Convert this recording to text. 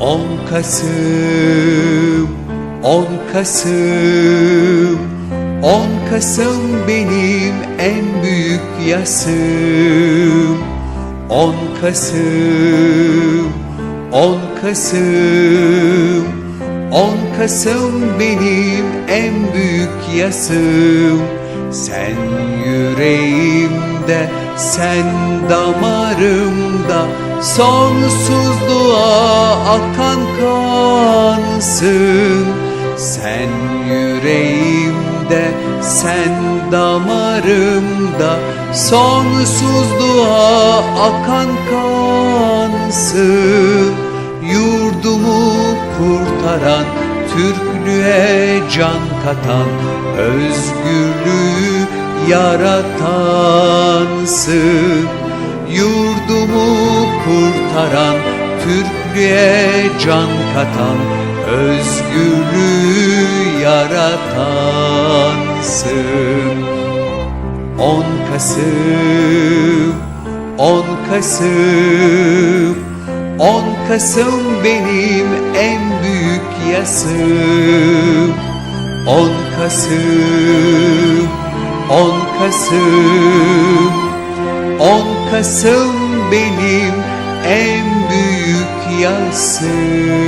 10 Kasım 10 Kasım 10 Kasım benim en büyük yasım. 10 Kasım 10 Kasım 10 Kasım benim en büyük yasım. Sen yüreğimde, sen damarımda Sonsuzluğa kansın Sen yüreğimde, sen damarımda. Sonsuzluğa akan kansın. Yurdumu kurtaran, Türklüğe can katan Özgürlüğü yaratansın. Yurdumu kurtaran, Türklüğe can katan Özgürlüğü yaratansın. 10 Kasım 10 Kasım 10 Kasım benim en büyük yasım. 10 Kasım 10 Kasım 10 Kasım benim en büyük yasım